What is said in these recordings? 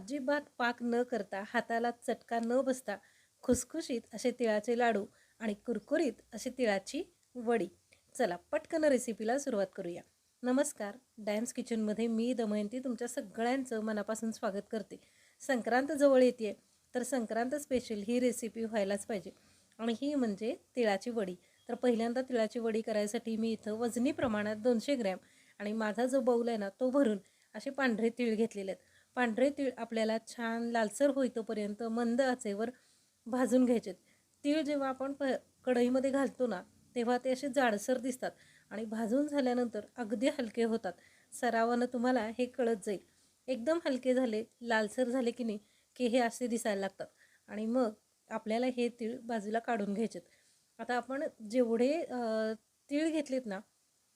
अजिबात पाक न करता हाताला चटका न बसता खुसखुशीत असे तिळाचे लाडू आणि कुरकुरीत अशी तिळाची वडी. चला पटकन रेसिपीला सुरुवात करूया. नमस्कार. डॅन्स किचनमध्ये मी दमयंती तुमच्या सगळ्यांचं मनापासून स्वागत करते. संक्रांत जवळ येते तर संक्रांत स्पेशल ही रेसिपी व्हायलाच पाहिजे. आणि ही म्हणजे तिळाची वडी. तर पहिल्यांदा तिळाची वडी करायसाठी मी इथं वजनी प्रमाणात दोनशे ग्रॅम आणि माझा जो बाऊल आहे ना तो भरून असे पांढरे तीळ घेतलेले आहेत. पांढरे तीळ आपल्याला छान लालसर होईतोपर्यंत मंद आचेवर भाजून घ्यायचे तीळ जेव्हा आपण प कढईमध्ये घालतो ना तेव्हा ते असे जाडसर दिसतात आणि भाजून झाल्यानंतर अगदी हलके होतात. सरावानं तुम्हाला हे कळत जाईल. एकदम हलके झाले लालसर झाले की नाही की हे असे दिसायला लागतात. आणि मग आपल्याला हे तीळ बाजूला काढून घ्यायचेत. आता आपण जेवढे तीळ घेतलेत ना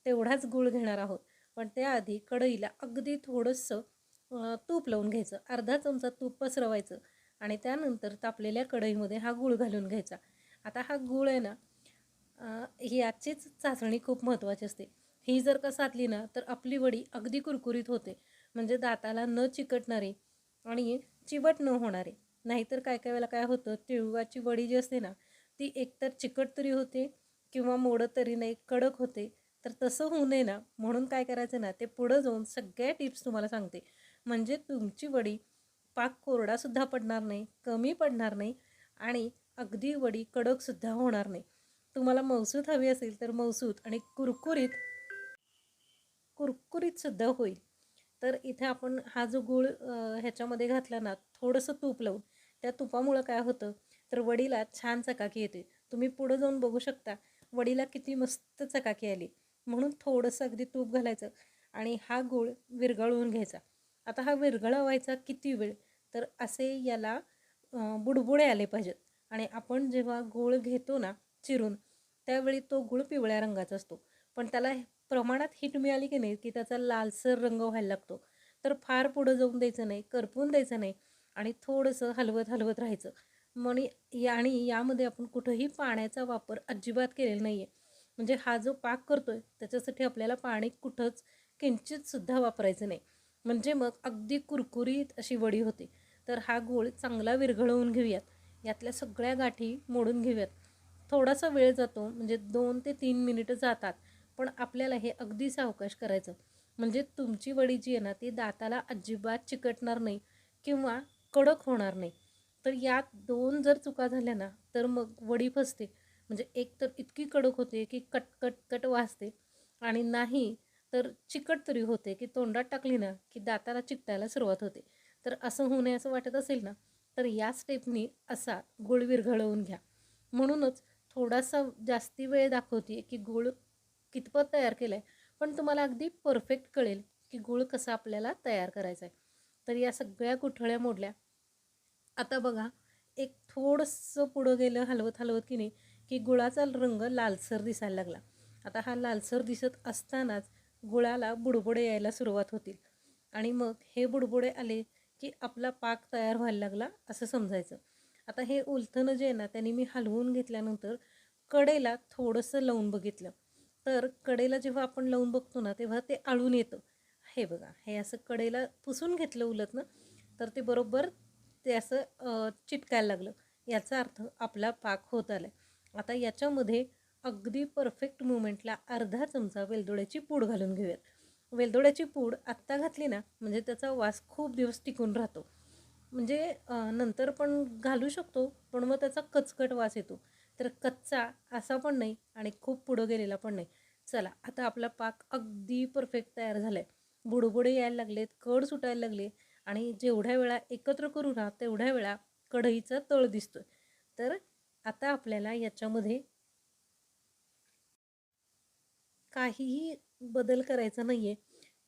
तेवढाच गूळ घेणार आहोत. पण त्याआधी कढईला अगदी थोडंसं तूप लावून घ्यायचं. अर्धा चमचा तूप पसरवायचं आणि त्यानंतर तापलेल्या कढईमध्ये हा गूळ घालून घ्यायचा. आता हा गूळ आहे ना ही आजचीच चाचणी खूप महत्त्वाची असते. ही जर का साधली ना तर आपली वडी अगदी कुरकुरीत होते. म्हणजे दाताला न चिकटणारी आणि चिवट न होणारे. नाहीतर काय काय वेळेला काय होतं तिळवाची वडी जी असते ना ती एकतर चिकट तरी होते किंवा मोडं तरी नाही कडक होते. तर तसं होऊ नये ना. म्हणून काय करायचं ना ते पुढं जाऊन सगळ्या टिप्स तुम्हाला सांगते. म्हणजे तुमची वडी पाक कोरडासुद्धा पडणार नाही कमी पडणार नाही आणि अगदी वडी कडकसुद्धा होणार नाही. तुम्हाला मौसूत हवी असेल तर मौसूत आणि कुरकुरीत कुरकुरीतसुद्धा होईल. तर इथे आपण हा जो गूळ ह्याच्यामध्ये घातला ना थोडंसं तूप लावून त्या तुपामुळं काय होतं? तर वडीला छान चकाकी येते. तुम्ही पुढं जाऊन बघू शकता वडीला किती मस्त चकाकी आली. म्हणून थोडंसं अगदी तूप घालायचं आणि हा गूळ विरघळवून घ्यायचा. आता हा विरघळा व्हायचा किती वेळ? तर असे याला बुडबुडे आले पाहिजेत. आणि आपण जेव्हा गूळ घेतो ना चिरून त्यावेळी तो गूळ पिवळ्या रंगाचा असतो. पण त्याला प्रमाणात हीट मिळाली की नाही की त्याचा लालसर रंग व्हायला लागतो. तर फार पुढं जाऊन द्यायचं नाही करपून द्यायचं नाही आणि थोडंसं हलवत हलवत राहायचं. म्हणे आणि यामध्ये आपण कुठंही पाण्याचा वापर अजिबात केलेला नाही आहे म्हणजे हा जो पाक करतो आहे त्याच्यासाठी आपल्याला पाणी कुठंच किंचितसुद्धा वापरायचं नाही. म्हणजे मग अगदी कुरकुरीत अशी वडी होते. तर हा गूळ चांगला विरघळवून घेऊयात. यातल्या सगळ्या गाठी मोडून घेऊयात. थोडासा वेळ जातो म्हणजे दोन ते तीन मिनिटं जातात पण आपल्याला हे अगदी सावकाश करायचं. म्हणजे तुमची वडी जी आहे ना ती दाताला अजिबात चिकटणार नाही किंवा कडक होणार नाही. तर यात दोन जर चुका झाल्या ना तर मग वडी फसते. म्हणजे एक तर इतकी कडक होते की कट कट कट वाजते. आणि नाही तर चिकट तरी होते की तोंडात टाकली ना की दाताला चिकटायला सुरुवात होते. तर असं होऊ नये असं वाटत असेल ना तर या स्टेपनी असा गुळ विरघळवून घ्या. म्हणूनच थोडासा जास्ती वेळ दाखवते की गुळ कितपत तयार केलं आहे पण तुम्हाला अगदी परफेक्ट कळेल की गुळ कसा आपल्याला तयार करायचा आहे तर या सगळ्या गुठळ्या मोडल्या. आता बघा एक थोडंसं पुढं गेलं हलवत हलवत की नाही की गुळाचा रंग लालसर दिसायला लागला. आता हा लालसर दिसत असतानाच गुळाला बुडबुडे यायला सुरुवात होतील. आणि मग हे बुडबुडे आले की आपला पाक तयार व्हायला लागला असं समजायचं. आता हे उलथनं जे आहे ना त्यांनी मी हलवून घेतल्यानंतर कडेला थोडंसं लावून बघितलं. तर कडेला जेव्हा आपण लावून बघतो ना तेव्हा ते आळून येतं. हे बघा हे असं कडेला पुसून घेतलं उलटनं तर ते बरोबर ते असं चिटकायला लागलं. याचा अर्थ आपला पाक होत आला आता याच्यामध्ये अगदी परफेक्ट मुवमेंटला अर्धा चमचा वेलदोड्याची पूड घालून घेऊयात. वेलदोड्याची पूड आत्ता घातली ना म्हणजे त्याचा वास खूप दिवस टिकून राहतो. म्हणजे नंतर पण घालू शकतो पण मग त्याचा कचकट वास येतो. तर कच्चा असा पण नाही आणि खूप पुढं गेलेला पण नाही. चला आता आपला पाक अगदी परफेक्ट तयार झाला आहे बुडबुडे यायला लागलेत कड सुटायला लागले आणि जेवढ्या वेळा एकत्र करू ना तेवढ्या वेळा कढईचा तळ दिसतोय. तर आता आपल्याला याच्यामध्ये काहीही बदल करायचा नाही आहे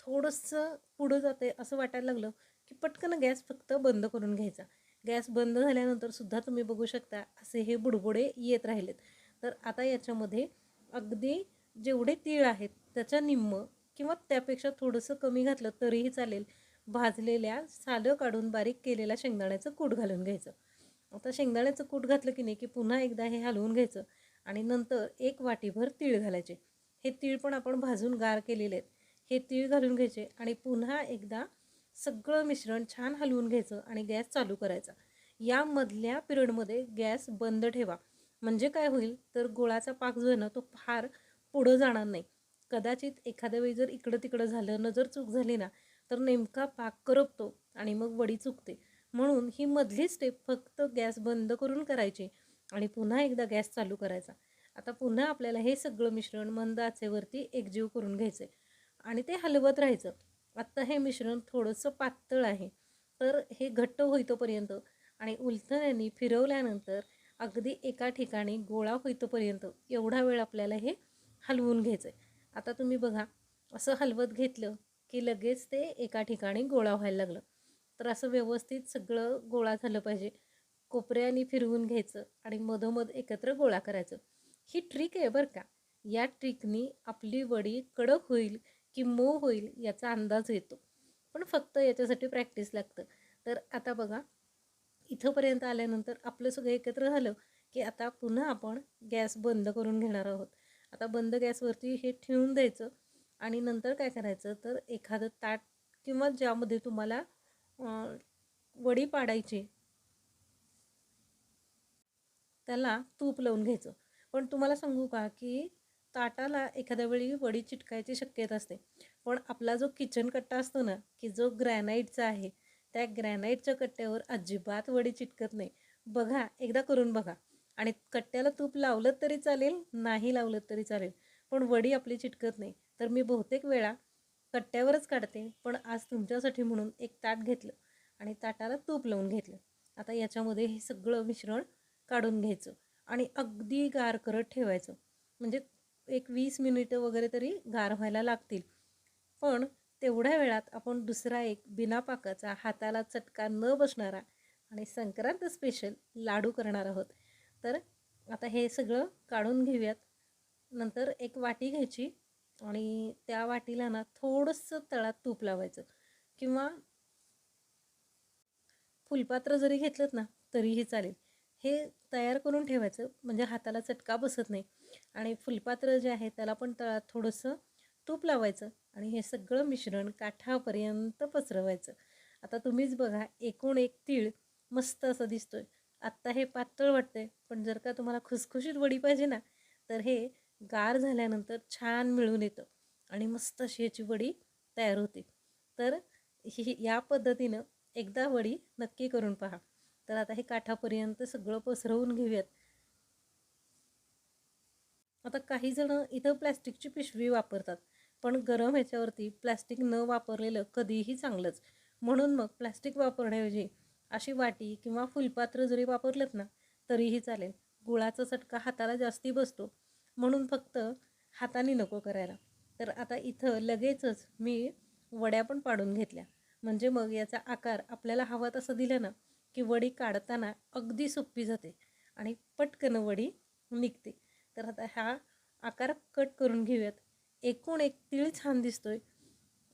थोडंसं पुढं जाते असं वाटायला लागलं की पटकन गॅस फक्त बंद करून घ्यायचा. गॅस बंद झाल्यानंतर सुद्धा तुम्ही बघू शकता असे हे बुडबुडे येत राहिलेत. तर आता याच्यामध्ये अगदी जेवढे तीळ आहेत त्याच्या निम्म किंवा त्यापेक्षा थोडंसं कमी घातलं तरीही चालेल. भाजलेल्या सालं काढून बारीक केलेल्या शेंगदाण्याचं कूट घालून घ्यायचं. आता शेंगदाण्याचं कूट घातलं की नाही की पुन्हा एकदा हे हलवून घ्यायचं आणि नंतर एक वाटीभर तीळ घालायचे. हे तीळ पण आपण भाजून गार केलेले आहेत. हे तीळ घालून घ्यायचे आणि पुन्हा एकदा सगळं मिश्रण छान हलवून घ्यायचं आणि गॅस चालू करायचा. यामधल्या पिरियडमध्ये गॅस बंद ठेवा. म्हणजे काय होईल? तर गोळाचा पाक जो आहे ना तो फार पुढं जाणार नाही. कदाचित एखाद्या वेळी जर इकडं तिकडं झालं न जर चूक झाली ना तर नेमका पाक करपतो आणि मग वडी चुकते. म्हणून ही मधली स्टेप फक्त गॅस बंद करून करायची आणि पुन्हा एकदा गॅस चालू करायचा. आता पुन्हा आपल्याला हे सगळं मिश्रण मंद आचेवरती एकजीव करून घ्यायचं आहे आणि ते हलवत राहायचं. आत्ता हे मिश्रण थोडंसं पातळ आहे. तर हे घट्ट होईतोपर्यंत आणि उलथण्याने फिरवल्यानंतर अगदी एका ठिकाणी गोळा होईतोपर्यंत एवढा वेळ आपल्याला हे हलवून घ्यायचं आहे आता तुम्ही बघा असं हलवत घेतलं की लगेच ते एका ठिकाणी गोळा व्हायला लागलं. तर असं व्यवस्थित सगळं गोळा झालं पाहिजे. कोपऱ्याने फिरवून घ्यायचं आणि मधोमध एकत्र गोळा करायचं. ही ट्रिक आहे बरं का. या ट्रिकनी आपली वडी कडक होईल की मऊ होईल याचा अंदाज येतो. पण फक्त याच्यासाठी प्रॅक्टिस लागतं. तर आता बघा इथंपर्यंत आल्यानंतर आपलं सगळं एकत्र झालं की आता पुन्हा आपण गॅस बंद करून घेणार आहोत. आता बंद गॅसवरती हे ठेवून द्यायचं आणि नंतर काय करायचं? तर एखादं ताट किंवा ज्यामध्ये तुम्हाला वडी पाडायची त्याला तूप लावून घ्यायचं. पण तुम्हाला सांगू का की ताटाला एखाद्या वेळी वडी चिटकायची शक्यता असते. पण आपला जो किचन कट्टा असतो ना की जो ग्रॅनाईटचा आहे त्या ग्रॅनाईटच्या कट्ट्यावर अजिबात वडी चिटकत नाही. बघा एकदा करून बघा. आणि कट्ट्याला तूप लावलं तरी चालेल नाही लावलं तरी चालेल पण वडी आपली चिटकत नाही. तर मी बहुतेक वेळा कट्ट्यावरच काढते पण आज तुमच्यासाठी म्हणून एक ताट घेतलं आणि ताटाला तूप लावून घेतलं. आता याच्यामध्ये हे सगळं मिश्रण काढून घ्यायचं. आणि अगदी गार करत ठेवायचं. म्हणजे एक वीस मिनिटं वगैरे तरी गार व्हायला लागतील. पण तेवढ्या वेळात आपण दुसरा एक बिना पाकाचा हाताला चटका न बसणारा आणि संक्रांत स्पेशल लाडू करणार आहोत. तर आता हे सगळं काढून घेऊयात. नंतर एक वाटी घ्यायची आणि त्या वाटीला ना थोडंसं तळात तूप लावायचं. किंवा फुलपात्र जरी घेतलं ना तरीही चालेल. हे तयार करून ठेवायचं. म्हणजे हाताला चटका बसत नाही. आणि फुलपात्र जे आहे त्याला पण तळात थोडंसं तूप लावायचं. आणि हे सगळं मिश्रण काठापर्यंत पसरवायचं. आता तुम्हीच बघा एकूण एक तीळ मस्त असं दिसतोय. आत्ता हे पातळ वाटतंय पण जर का तुम्हाला खुसखुशीत वडी पाहिजे ना तर हे गार झाल्यानंतर छान मिळून येतं. आणि मस्त अशी याची वडी तयार होते. तर ही या पद्धतीनं एकदा वडी नक्की करून पहा. तर आता हे काठापर्यंत सगळं पसरवून घेऊयात. आता काही जण इथं प्लॅस्टिकची पिशवी वापरतात पण गरम ह्याच्यावरती प्लॅस्टिक न वापरलेलं कधीही चांगलंच. म्हणून मग प्लॅस्टिक वापरण्याऐवजी अशी वाटी किंवा फुलपात्र जरी वापरलंत ना तरीही चालेल. गुळाचा चटका हाताला जास्ती बसतो. म्हणून फक्त हाताने नको करायला. तर आता इथं लगेचच मी वड्या पण पाडून घेतल्या. म्हणजे मग याचा आकार आपल्याला हवा तसं दिलं ना की वडी काढताना अगदी सोपी जाते आणि पटकन वडी निघते. तर आता हा आकार कट करून घेऊयात. एकूण एक तीळ छान दिसतोय.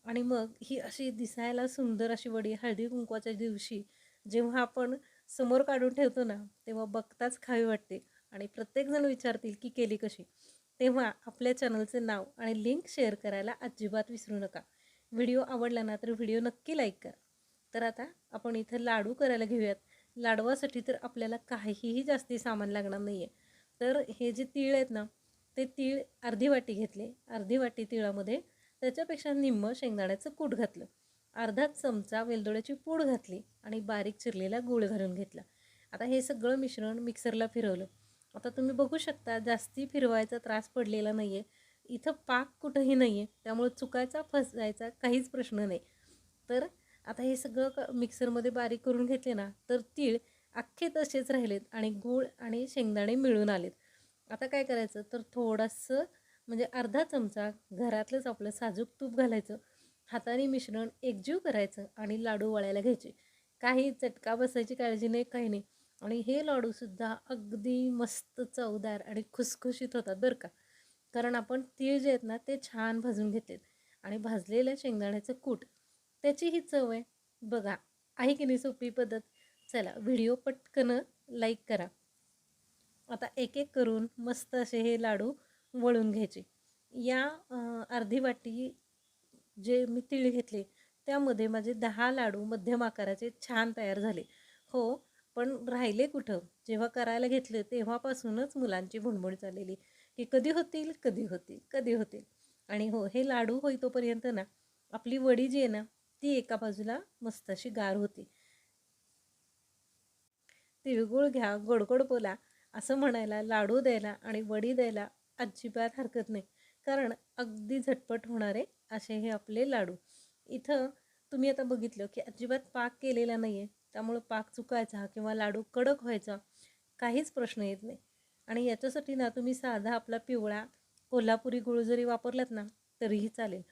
आणि मग ही अशी दिसायला सुंदर अशी वडी हळदी कुंकवाच्या दिवशी जेव्हा आपण समोर काढून ठेवतो ना तेव्हा बघताच खावी वाटते. आणि प्रत्येकजण विचारतील की केली कशी? तेव्हा आपल्या चॅनलचे नाव आणि लिंक शेअर करायला अजिबात विसरू नका. व्हिडिओ आवडला ना तर व्हिडिओ नक्की लाईक करा. तर आता आपण इथं लाडू करायला घेऊयात. लाडवासाठी तर आपल्याला काहीही जास्ती सामान लागणार नाही आहे तर हे जे तीळ आहेत ना ते तीळ अर्धी वाटी घेतले. अर्धी वाटी तिळामध्ये त्याच्यापेक्षा निम्म शेंगदाण्याचं कूट घातलं. अर्धा चमचा वेलदोड्याची पूड घातली आणि बारीक चिरलेला गूळ घालून घेतला. आता हे सगळं मिश्रण मिक्सरला फिरवलं. आता तुम्ही बघू शकता जास्ती फिरवायचा त्रास पडलेला नाही आहे इथं पाक कुठंही नाही आहे त्यामुळे चुकायचा फसायचा काहीच प्रश्न नाही. तर आता हे सगळं क मिक्सरमध्ये बारीक करून घेतले ना तर तीळ अख्खे तसेच राहिलेत आणि गूळ आणि शेंगदाणे मिळून आलेत. आता काय करायचं? तर थोडंसं म्हणजे अर्धा चमचा घरातलंच आपलं साजूक तूप घालायचं. हाताने मिश्रण एकजीव करायचं आणि लाडू वळायला घ्यायचे. काही चटका बसायची काळजी नाही काही नाही. आणि हे लाडूसुद्धा अगदी मस्त चवदार आणि खुसखुशीत होतात बरं का. कारण आपण तीळ जे आहेत ना ते छान भाजून घेतलेत. आणि भाजलेल्या शेंगदाण्याचं कूट त्याची ही चव आहे. बघा आहे की नाही सोपी पद्धत? चला व्हिडिओ पटकन लाईक करा. आता एक एक करून मस्त असे हे लाडू वळून घ्यायचे. या अर्धी वाटी जे मी तीळ घेतले त्यामध्ये माझे दहा लाडू मध्यम आकाराचे छान तयार झाले. हो पण राहिले कुठं? जेव्हा करायला घेतले तेव्हापासूनच मुलांची भुणभुण चाललेली. की कधी होतील कधी होतील कधी होतील. आणि हो हे लाडू होईतोपर्यंत ना आपली वडी जी आहे ना ती एका बाजूला मस्त अशी गार होती. तिळगुळ घ्या गोडगोड बोला असं म्हणायला लाडू द्यायला आणि वडी द्यायला अजिबात हरकत नाही. कारण अगदी झटपट होणारे असे हे आपले लाडू. इथं तुम्ही आता बघितलं की अजिबात पाक केलेला नाही आहे त्यामुळं पाक चुकायचा किंवा लाडू कडक व्हायचा काहीच प्रश्न येत नाही. आणि याच्यासाठी ना तुम्ही साधा आपला पिवळा कोल्हापुरी गुळ जरी वापरलात ना तरीही चालेल.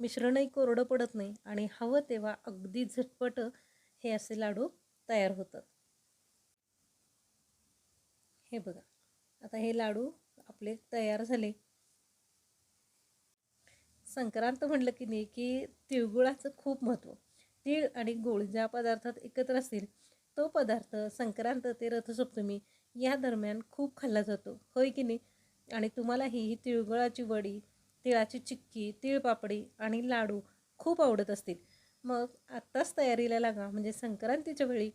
मिश्रणही कोरडं पडत नाही आणि हवं तेव्हा अगदी झटपट हे असे लाडू तयार होतात. हे बघा आता हे लाडू आपले तयार झाले. संक्रांत म्हटलं की नाही की तिळगुळाचं खूप महत्त्व. तीळ आणि गुळ ज्या पदार्थात एकत्र असतील तो पदार्थ संक्रांत ते रथसप्तमी या दरम्यान खूप खाल्ला जातो. होय की नाही? आणि तुम्हालाही ही तिळगुळाची वडी तिळाची चिक्की तिळपापडी आणि लाडू खूप आवडत असतील. मग आत्ताच तयारीला लागा म्हणजे संक्रांतीच्या वेळी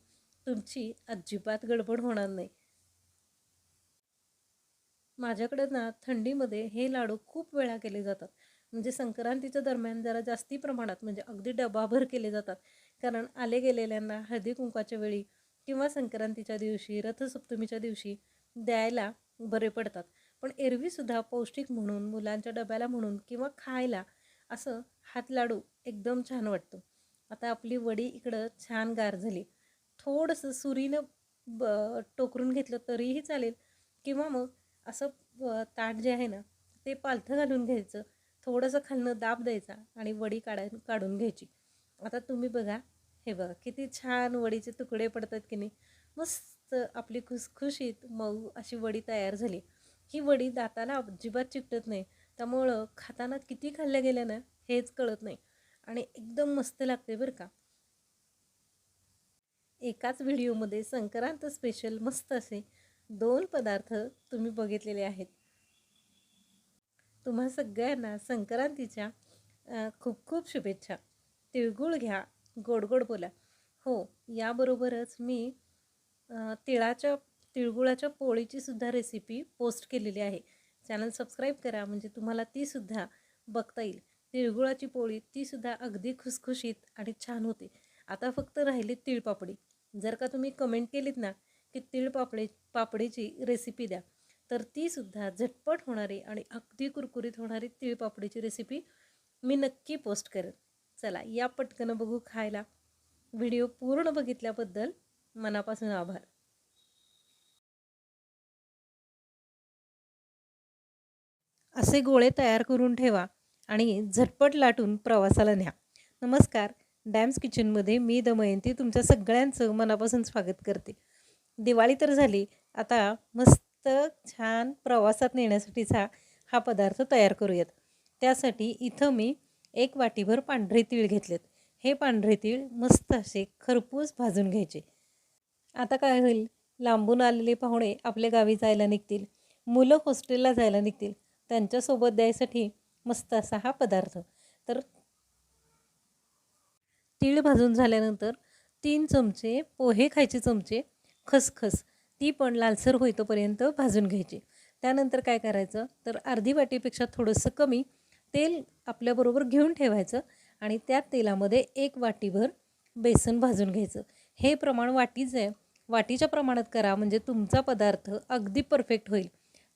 तुमची अजिबात गडबड होणार नाही. माझ्याकडे ना थंडीमध्ये हे लाडू खूप वेळा केले जातात. म्हणजे संक्रांतीच्या दरम्यान जरा जास्ती प्रमाणात म्हणजे अगदी डबाभर केले जातात. कारण आले गेलेल्यांना हळदी कुंकाच्या वेळी किंवा संक्रांतीच्या दिवशी रथसप्तमीच्या दिवशी द्यायला बरे पडतात. पण एरवीसुद्धा पौष्टिक म्हणून मुलांच्या डब्याला म्हणून किंवा खायला असं हात लाडू एकदम छान वाटतो. आता आपली वडी इकडं छान गार झाली. थोडंसं सुरीनं ब टोकरून घेतलं तरीही चालेल. किंवा मग असं ताट जे आहे ना ते पालथं घालून घ्यायचं. थोडंसं खालनं दाब द्यायचा आणि वडी काढाय काढून घ्यायची. आता तुम्ही बघा हे बघा किती छान वडीचे तुकडे पडतात की नाही. मस्त आपली खुसखुशीत मऊ अशी वडी तयार झाली. ही वडी दाताला अजिबात चिकटत नाही. त्यामुळं खाताना किती खाल्ल्या गेल्या ना हेच कळत नाही. आणि एकदम मस्त लागते बरं का. एकाच व्हिडिओमध्ये संक्रांत स्पेशल मस्त असे दोन पदार्थ तुम्ही बघितलेले आहेत. तुम्हा सगळ्यांना संक्रांतीच्या खूप खूप शुभेच्छा. तिळगुळ घ्या गोड गोड बोला. हो याबरोबरच मी तिळाच्या तिळगुळाच्या पोळीची सुद्धा रेसिपी पोस्ट केलेली आहे. चॅनल सबस्क्राईब करा म्हणजे तुम्हाला तीसुद्धा बघता येईल. तिळगुळाची पोळी तीसुद्धा अगदी खुसखुशीत आणि छान होते. आता फक्त राहिली तिळपापडी जर का तुम्ही कमेंट केलीत ना की तिळपापडी पापडीची रेसिपी द्या तर तीसुद्धा झटपट होणारी आणि अगदी कुरकुरीत होणारी तिळपापडीची रेसिपी मी नक्की पोस्ट करेन. चला या पटकन बघू खायला. व्हिडिओ पूर्ण बघितल्याबद्दल मनापासून आभार. असे गोळे तयार करून ठेवा आणि झटपट लाटून प्रवासाला न्या. नमस्कार. डॅम्स किचनमध्ये मी दमयंती तुमच्या सगळ्यांचं मनापासून स्वागत करते. दिवाळी तर झाली. आता मस्त छान प्रवासात नेण्यासाठीचा हा पदार्थ तयार करूयात. त्यासाठी इथं मी एक वाटीभर पांढरे तीळ घेतलेत. हे पांढरे तीळ मस्त असे खरपूस भाजून घ्यायचे. आता काय होईल? लांबून आलेले पाहुणे आपल्या गावी जायला निघतील. मुलं हॉस्टेलला जायला निघतील. त्यांच्यासोबत द्यायसाठी मस्त असा हा पदार्थ. तर तीळ भाजून झाल्यानंतर तीन चमचे पोहे खायचे चमचे खसखस ती पण लालसर होईतोपर्यंत भाजून घ्यायची. त्यानंतर काय करायचं? तर अर्धी वाटीपेक्षा थोडंसं कमी तेल आपल्याबरोबर घेऊन ठेवायचं आणि त्या तेलामध्ये एक वाटीभर बेसन भाजून घ्यायचं. हे प्रमाण वाटीचं आहे. वाटीच्या प्रमाणात करा म्हणजे तुमचा पदार्थ अगदी परफेक्ट होईल.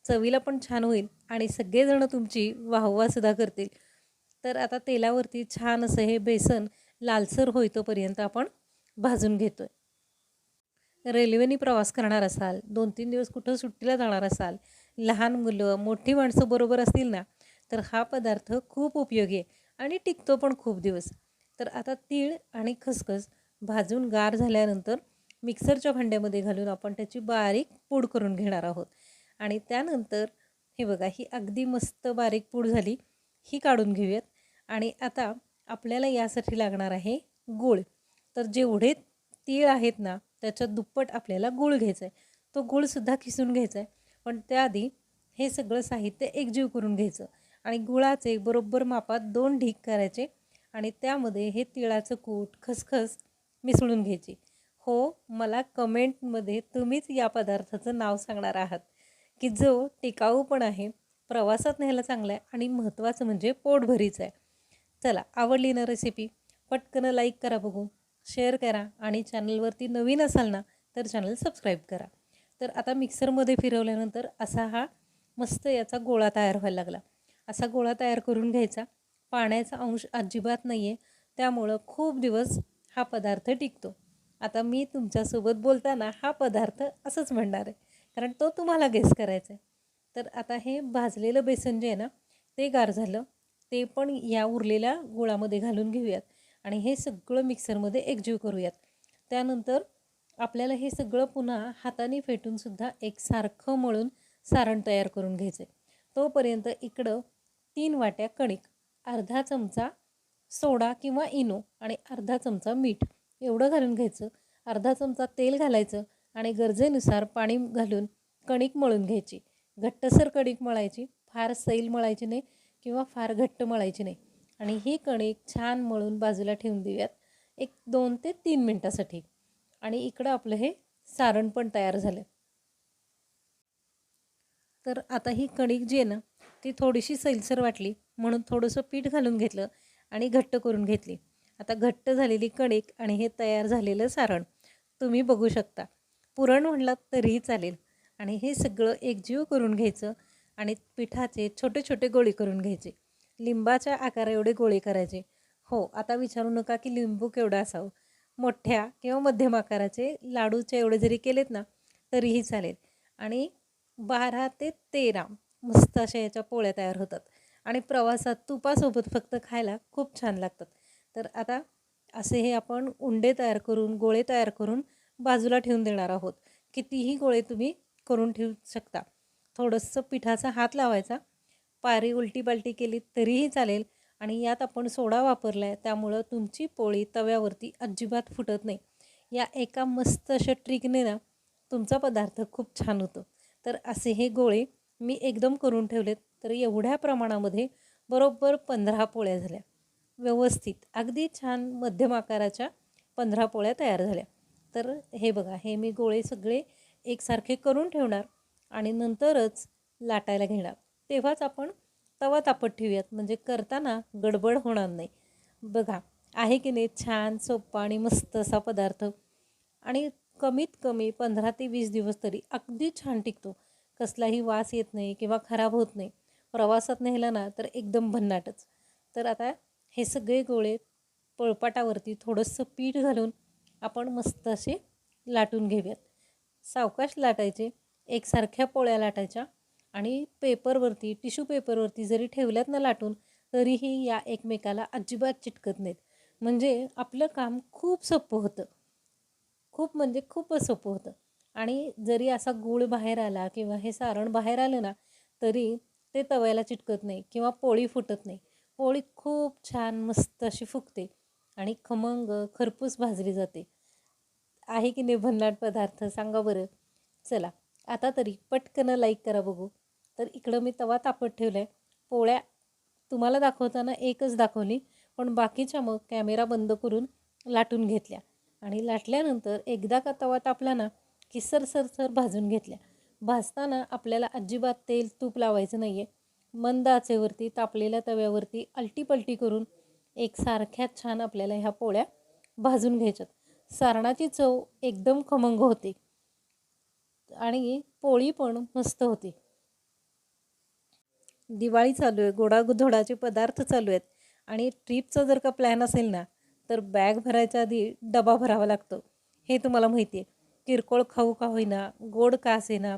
चवीला पण छान होईल आणि सगळेजणं तुमची वाहवासुद्धा करतील. तर आता तेलावरती छान असं हे बेसन लालसर होईतोपर्यंत आपण भाजून घेतो आहे रेल्वेने प्रवास करणार असाल दोन तीन दिवस कुठं सुट्टीला जाणार असाल लहान मुलं मोठी माणसं बरोबर असतील ना तर हा पदार्थ खूप उपयोगी आहे आणि टिकतो पण खूप दिवस. तर आता तीळ आणि खसखस भाजून गार झाल्यानंतर मिक्सरच्या भांड्यामध्ये घालून आपण त्याची बारीक पूड करून घेणार आहोत. आणि त्यानंतर हे बघा ही अगदी मस्त बारीक पूड झाली. ही काढून घेऊयात. आणि आता आपल्याला यासाठी लागणार आहे गूळ. तर जेवढे तीळ आहेत ना त्याच्यात दुप्पट आपल्याला गूळ घ्यायचा आहे तो गूळसुद्धा खिसून घ्यायचा आहे पण त्याआधी हे सगळं साहित्य एकजीव करून घ्यायचं. आणि गुळाचे बरोबर मापात दोन ढीक करायचे. आणि त्यामध्ये हे तिळाचं कूट खसखस मिसळून घ्यायची. हो मला कमेंटमध्ये तुम्हीच या पदार्थाचं नाव सांगणार आहात. की जो टिकाऊ पण आहे प्रवासात न्यायला चांगला आहे आणि महत्त्वाचं म्हणजे पोटभरीचं आहे. चला आवडली ना रेसिपी पटकन लाईक करा बघू शेअर करा आणि चॅनलवरती नवीन असाल ना तर चॅनल सबस्क्राईब करा. तर आता मिक्सरमध्ये फिरवल्यानंतर असा हा मस्त याचा गोळा तयार व्हायला लागला. असा गोळा तयार करून घ्यायचा. पाण्याचा अंश अजिबात नाही आहे त्यामुळं खूप दिवस हा पदार्थ टिकतो. आता मी तुमच्यासोबत बोलताना हा पदार्थ असंच म्हणणार आहे. कारण तो तुम्हाला गेस करायचा आहे तर आता हे भाजलेलं बेसन जे आहे ना ते गार झालं. ते पण या उरलेल्या गुळामध्ये घालून घेऊयात. आणि हे सगळं मिक्सरमध्ये एकजीव करूयात. त्यानंतर आपल्याला हे सगळं पुन्हा हाताने फेटूनसुद्धा एकसारखं मळून सारण तयार करून घ्यायचं आहे तोपर्यंत इकडं तीन वाट्या कणिक अर्धा चमचा सोडा किंवा इनो आणि अर्धा चमचा मीठ एवढं घालून घ्यायचं. अर्धा चमचा तेल घालायचं. आणि गरजेनुसार पाणी घालून कणिक मळून घ्यायची. घट्टसर कणिक मळायची. फार सैल मळायची नाही किंवा फार घट्ट मळायची नाही. आणि ही कणिक छान मळून बाजूला ठेवून देऊयात. एक दोन ते तीन मिनटासाठी. आणि इकडं आपलं हे सारण पण तयार झालं. तर आता ही कणिक जी आहे ना ती थोडीशी सैलसर वाटली. म्हणून थोडंसं पीठ घालून घेतलं आणि घट्ट करून घेतली. आता घट्ट झालेली कणिक आणि हे तयार झालेलं सारण तुम्ही बघू शकता. पुरण म्हणलं तरीही चालेल. आणि हे सगळं एकजीव करून घ्यायचं आणि पिठाचे छोटे छोटे गोळे करून घ्यायचे. लिंबाच्या आकारा एवढे गोळे करायचे. हो आता विचारू नका की लिंबू केवढा असावं. मोठ्या किंवा मध्यम आकाराचे लाडूचे एवढे जरी केलेत ना तरीही चालेल. आणि बारा ते तेरा मस्त अशा याच्या पोळ्या तयार होतात. आणि प्रवासात तुपासोबत फक्त खायला खूप छान लागतात. तर आता असे हे आपण उंडे तयार करून गोळे तयार करून बाजूला ठेवून देणार आहोत. कितीही गोळे तुम्ही करून ठेवू शकता. थोडंसं पिठाचा हात लावायचा. पारी उलटी पालटी केली तरीही चालेल. आणि यात आपण सोडा वापरला आहे त्यामुळं तुमची पोळी तव्यावरती अजिबात फुटत नाही. या एका मस्त अशा ट्रिकने ना तुमचा पदार्थ खूप छान होतो. तर असे हे गोळे मी एकदम करून ठेवलेत. तर एवढ्या प्रमाणामध्ये बरोबर पंधरा पोळ्या झाल्या. व्यवस्थित अगदी छान मध्यम आकाराच्या पंधरा पोळ्या तयार झाल्या. तर हे बघा हे मी गोळे सगळे एकसारखे करून ठेवणार आणि नंतरच लाटायला घेणार. तेव्हाच आपण तवा तापत ठेवूयात म्हणजे करताना गडबड होणार नाही. बघा आहे की नाही छान सोप्पा आणि मस्त असा पदार्थ. आणि कमीत कमी पंधरा ते वीस दिवस तरी अगदी छान टिकतो. कसलाही वास येत नाही किंवा खराब होत नाही. प्रवासात नेला ना तर एकदम भन्नाटच. तर आता हे सगळे गोळे पळपाटावरती थोडंसं पीठ घालून आपण मस्त असे लाटून घेऊयात. सावकाश लाटायचे एकसारख्या पोळ्या लाटायच्या आणि पेपरवरती टिश्यू पेपरवरती जरी ठेवल्यात ना लाटून तरीही या एकमेकाला अजिबात चिटकत नाहीत. म्हणजे आपलं काम खूप सोपं होतं. खूप म्हणजे खूपच सोपं होतं. आणि जरी असा गूळ बाहेर आला किंवा हे सारण बाहेर आलं ना तरी ते तव्याला चिटकत नाही किंवा पोळी फुटत नाही. पोळी खूप छान मस्त अशी फुगते. आणि खमंग खरपूस भाजली जाते. आहे की नाही भन्नाट पदार्थ? सांगा बरं. चला आता तरी पटकन लाईक करा बघू. तर इकडं मी तवा तापत ठेवला आहे पोळ्या तुम्हाला दाखवताना एकच दाखवली पण बाकीच्या मग कॅमेरा बंद करून लाटून घेतल्या. आणि लाटल्यानंतर एकदा का तवा तापला ना की सर सर सर भाजून घेतल्या. भाजताना आपल्याला अजिबात तेल तूप लावायचं नाही आहे मंद आचेवरती तापलेल्या तव्यावरती अलटीपलटी करून एकसारख्या छान आपल्याला ह्या पोळ्या भाजून घ्यायच्यात. सारणाची चव एकदम खमंग होते. आणि पोळी पण मस्त होती. दिवाळी चालू आहे गोडागोधोडाचे पदार्थ चालू आहेत. आणि ट्रीपचा जर का प्लॅन असेल ना तर बॅग भरायच्या आधी डबा भरावा लागतो. हे तुम्हाला माहिती आहे. किरकोळ खाऊ का होईना गोड का असेना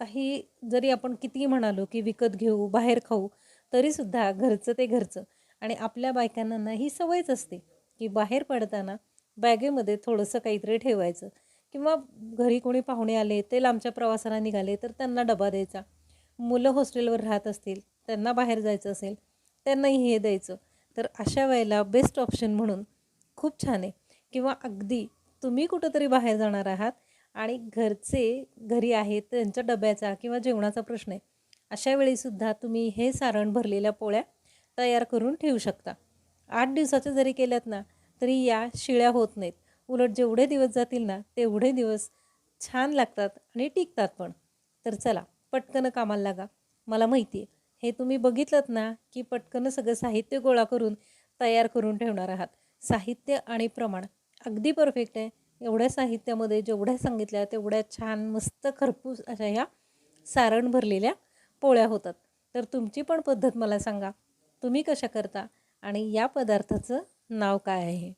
काही जरी आपण किती म्हणालो की विकत घेऊ बाहेर खाऊ तरीसुद्धा घरचं ते घरचं. आणि आपल्या बायकांना ही सवयच असते की बाहेर पडताना बॅगेमध्ये थोडंसं काहीतरी ठेवायचं. किंवा घरी कोणी पाहुणे आले ते लांबच्या प्रवासाला निघाले तर त्यांना डबा द्यायचा. मुलं हॉस्टेलवर राहत असतील त्यांना बाहेर जायचं असेल त्यांनाही हे द्यायचं. तर अशा वेळेला बेस्ट ऑप्शन म्हणून खूप छान आहे. किंवा अगदी तुम्ही कुठंतरी बाहेर जाणार आहात आणि घरचे घरी आहेत त्यांच्या डब्याचा किंवा जेवणाचा प्रश्न आहे अशा वेळीसुद्धा तुम्ही हे सारण भरलेल्या पोळ्या तयार करून ठेवू शकता. आठ दिवसाच्या जरी केल्यात ना तरी या शिळ्या होत नाहीत. उलट जेवढे दिवस जातील ना तेवढे दिवस छान लागतात आणि टिकतात पण. तर चला पटकन कामाला लागा. मला माहिती आहे हे तुम्ही बघितलं ना की पटकन सगळं साहित्य गोळा करून तयार करून ठेवणार आहात. साहित्य आणि प्रमाण अगदी परफेक्ट आहे. एवढ्या साहित्यामध्ये जेवढ्या सांगितल्या तेवढ्या छान मस्त खरपूस अशा ह्या सारण भरलेल्या पोळ्या होतात. तर तुमची पण पद्धत मला सांगा. तुम्ही कशा करता आणि या पदार्थाचं नाव काय आहे?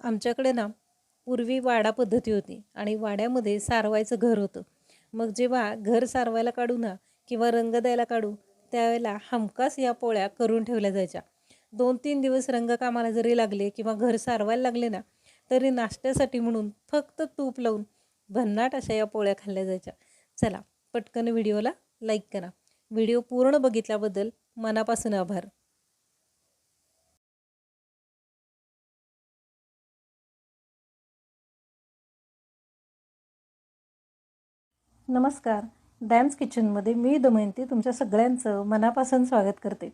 आमच्याकडे ना पूर्वी वाडा पद्धती होती आणि वाड्यामध्ये सारवायचं घर होतं. मग जेव्हा घर सारवायला काढू ना किंवा रंग द्यायला काढू त्यावेळेला हमखास या पोळ्या करून ठेवल्या जायच्या. दोन तीन दिवस रंगकामाला जरी लागले किंवा घर सारवायला लागले ना तरी नाश्त्यासाठी म्हणून फक्त तूप लावून भन्नाट अशा या पोळ्या खाल्ल्या जायच्या. चला पटकन व्हिडिओला लाईक करा. व्हिडिओ पूर्ण बघितल्याबद्दल मनापासून आभार. नमस्कार. डॅम्स किचनमध्ये मी दमयंती तुमच्या सगळ्यांचं मनापासून स्वागत करते.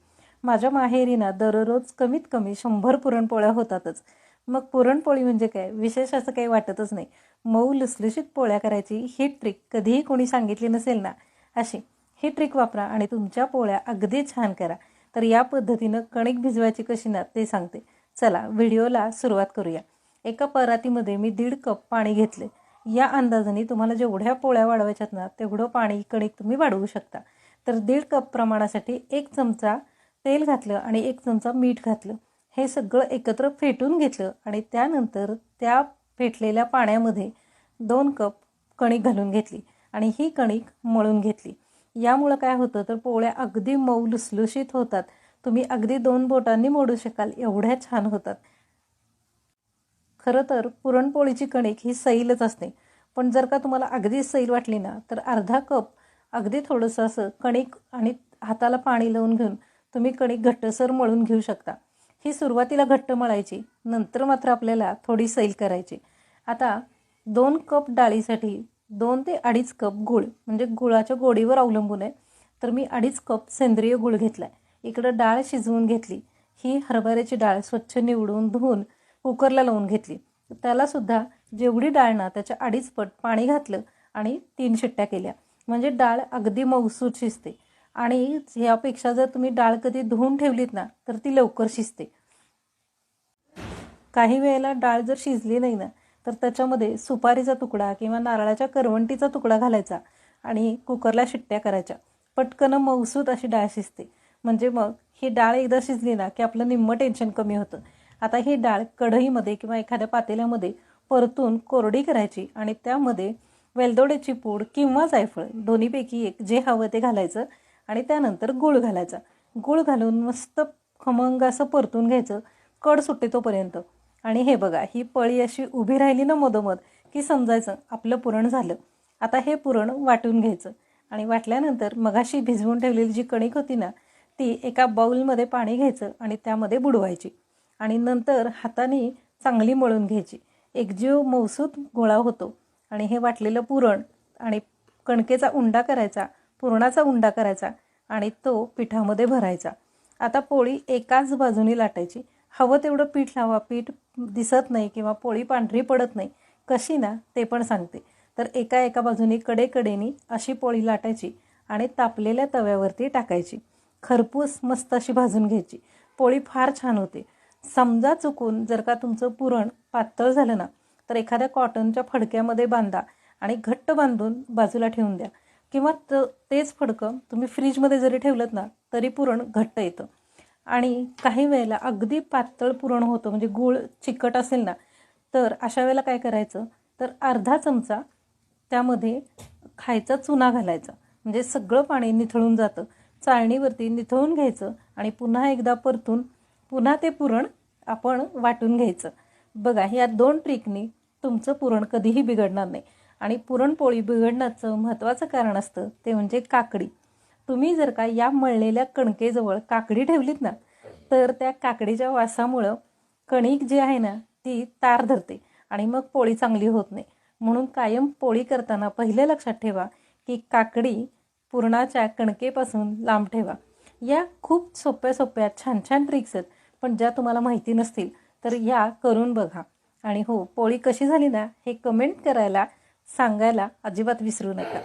माझ्या माहेरीना दररोज कमीत कमी शंभर पुरणपोळ्या होतातच. मग पुरणपोळी म्हणजे काय? विशेष असं काही वाटतच नाही. मऊ लुसलुशीत पोळ्या करायची ही ट्रिक कधीही कोणी सांगितली नसेल ना? अशी. ही ट्रिक वापरा आणि तुमच्या पोळ्या अगदी छान करा. तर या पद्धतीनं कणिक भिजवायची कशी ना ते सांगते. चला व्हिडिओला सुरुवात करूया. एका परातीमध्ये मी दीड कप पाणी घेतले. या अंदाजाने तुम्हाला जेवढ्या पोळ्या वाढवायच्यात ना तेवढं पाणी कणिक तुम्ही वाढवू शकता. तर दीड कप प्रमाणासाठी एक चमचा तेल घातलं आणि एक चमचा मीठ घातलं. हे सगळं एकत्र फेटून घेतलं आणि त्यानंतर त्या फेटलेल्या पाण्यामध्ये दोन कप कणिक घालून घेतली आणि ही कणिक मळून घेतली. यामुळं काय होतं? तर पोळ्या अगदी मऊ लुसलुशीत होतात. तुम्ही अगदी दोन बोटांनी मोडू शकाल. एवढ्या छान होतात. खरं तर पुरणपोळीची कणिक ही सैलच असते. पण जर का तुम्हाला अगदी सैल वाटली ना तर अर्धा कप अगदी थोडंसं असं कणिक आणि हाताला पाणी लावून घेऊन तुम्ही कणिक घट्टसर मळून घेऊ शकता. ही सुरुवातीला घट्ट मळायची नंतर मात्र आपल्याला थोडी सैल करायची. आता दोन कप डाळीसाठी दोन ते अडीच कप गूळ म्हणजे गुळाच्या गोडीवर अवलंबून आहे. तर मी अडीच कप सेंद्रिय गूळ घेतला आहे इकडं डाळ शिजवून घेतली. ही हरभऱ्याची डाळ स्वच्छ निवडून धुवून कुकरला लावून घेतली. त्यालासुद्धा जेवढी डाळ ना त्याच्या अडीच पट पाणी घातलं आणि तीन शिट्ट्या केल्या. म्हणजे डाळ अगदी मौसूद शिजते. आणि यापेक्षा जर तुम्ही डाळ कधी धुवून ठेवलीत ना तर ती लवकर शिजते. काही वेळेला डाळ जर शिजली नाही ना तर त्याच्यामध्ये सुपारीचा तुकडा किंवा नारळाच्या करवंटीचा तुकडा घालायचा आणि कुकरला शिट्ट्या करायच्या. पटकन मौसूद अशी डाळ शिजते. म्हणजे मग ही डाळ एकदा शिजली ना की आपलं निम्मं टेन्शन कमी होतं. आता ही डाळ कढईमध्ये किंवा एखाद्या पातेल्यामध्ये परतून कोरडी करायची आणि त्यामध्ये वेलदोड्याची पूड किंवा जायफळ दोन्हीपैकी एक जे हवं ते घालायचं आणि त्यानंतर गूळ घालायचा. गूळ घालून मस्त खमंग असं परतून घ्यायचं. कड सुटे तोपर्यंत. आणि हे बघा ही पळी अशी उभी राहिली ना मधोमध की समजायचं आपलं पुरण झालं. आता हे पुरण वाटून घ्यायचं. आणि वाटल्यानंतर मगाशी भिजवून ठेवलेली जी कणिक होती ना ती एका बाऊलमध्ये पाणी घ्यायचं आणि त्यामध्ये बुडवायची. आणि नंतर हाताने चांगली मळून घ्यायची. एकजीव मौसूत गोळा होतो. आणि हे वाटलेलं पुरण आणि कणकेचा उंडा करायचा पुरणाचा उंडा करायचा आणि तो पिठामध्ये भरायचा. आता पोळी एकाच बाजूने लाटायची. हवं तेवढं पीठ लावा. पीठ दिसत नाही किंवा पोळी पांढरी पडत नाही. कशी ना ते पण सांगते. तर एका एका बाजूने कडेकडेनी अशी पोळी लाटायची आणि तापलेल्या तव्यावरती टाकायची. खरपूस मस्त अशी भाजून घ्यायची. पोळी फार छान होते. समजा चुकून जर का तुमचं पुरण पातळ झालं ना तर एखाद्या कॉटनच्या फडक्यामध्ये बांधा आणि घट्ट बांधून बाजूला ठेवून द्या. किंवा त तेच फडकं तुम्ही फ्रीजमध्ये जरी ठेवलं ना तरी पुरण घट्ट येतं. आणि काही वेळेला अगदी पातळ पुरण होतं म्हणजे गूळ चिकट असेल ना तर अशा वेळेला काय करायचं? तर अर्धा चमचा त्यामध्ये खायचा चुना घालायचा. म्हणजे सगळं पाणी निथळून जातं. चाळणीवरती निथळून घ्यायचं आणि पुन्हा एकदा परतून पुन्हा ते पुरण आपण वाटून घ्यायचं. बघा ह्या दोन ट्रिकनी तुमचं पुरण कधीही बिघडणार नाही. आणि पुरणपोळी बिघडण्याचं महत्त्वाचं कारण असतं ते म्हणजे काकडी. तुम्ही जर का या मळलेल्या कणकेजवळ काकडी ठेवलीत ना तर त्या काकडीच्या वासामुळं कणिक जी आहे ना ती तार धरते आणि मग पोळी चांगली होत नाही. म्हणून कायम पोळी करताना पहिले लक्षात ठेवा की काकडी पुरणाच्या कणकेपासून लांब ठेवा. या खूप सोप्या सोप्या छान छान ट्रिक्स आहेत पण ज्या तुम्हाला माहिती नसतील तर या करून बघा. आणि हो पोळी कशी झाली ना हे कमेंट करायला सांगायला अजिबात विसरू नका.